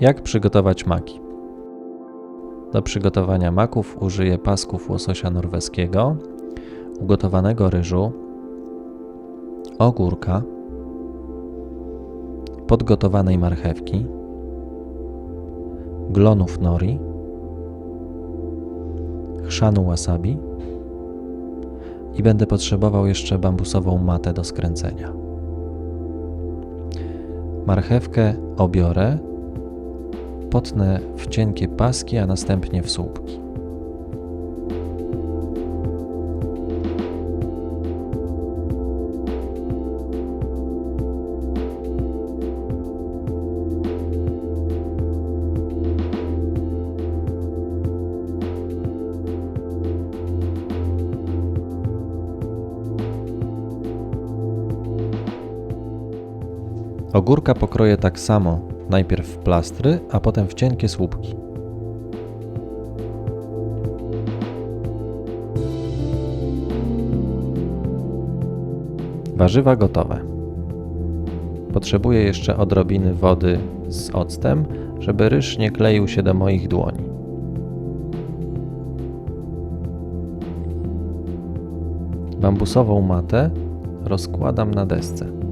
Jak przygotować maki? Do przygotowania maków użyję pasków łososia norweskiego, ugotowanego ryżu, ogórka, podgotowanej marchewki, glonów nori, chrzanu wasabi i będę potrzebował jeszcze bambusową matę do skręcenia. Marchewkę obiorę, potnę w cienkie paski, a następnie w słupki. Ogórka pokroję tak samo, najpierw w plastry, a potem w cienkie słupki. Warzywa gotowe. Potrzebuję jeszcze odrobiny wody z octem, żeby ryż nie kleił się do moich dłoni. Bambusową matę rozkładam na desce.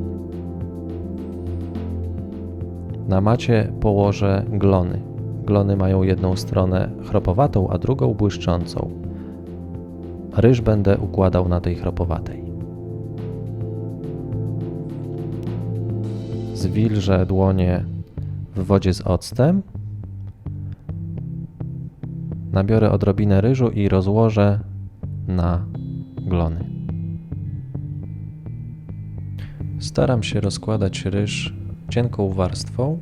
Na macie położę glony. Glony mają jedną stronę chropowatą, a drugą błyszczącą. Ryż będę układał na tej chropowatej. Zwilżę dłonie w wodzie z octem. Nabiorę odrobinę ryżu i rozłożę na glony. Staram się rozkładać ryż cienką warstwą,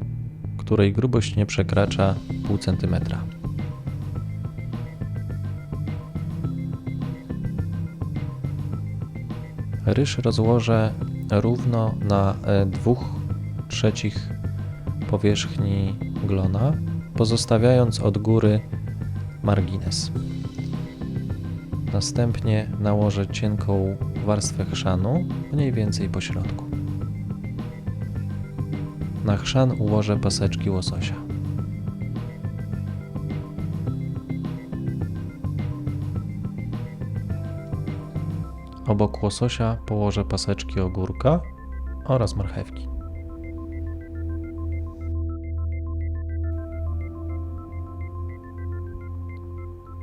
której grubość nie przekracza pół centymetra. Ryż rozłożę równo na e, dwóch trzecich powierzchni glona, pozostawiając od góry margines. Następnie nałożę cienką warstwę chrzanu, mniej więcej po środku. Na chrzan ułożę paseczki łososia. Obok łososia położę paseczki ogórka oraz marchewki.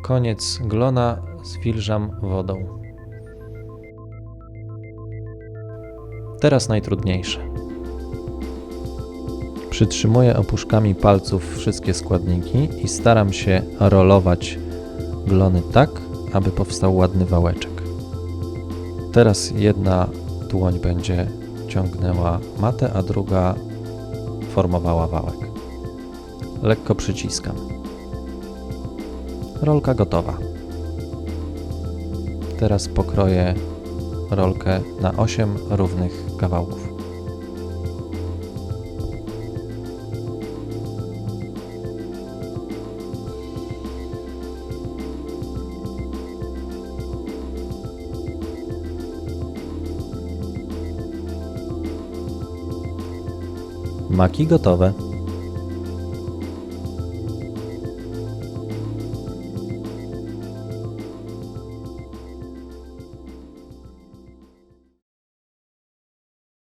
Koniec glona zwilżam wodą. Teraz najtrudniejsze. Przytrzymuję opuszkami palców wszystkie składniki i staram się rolować glony tak, aby powstał ładny wałeczek. Teraz jedna dłoń będzie ciągnęła matę, a druga formowała wałek. Lekko przyciskam. Rolka gotowa. Teraz pokroję rolkę na 8 równych kawałków. Maki gotowe.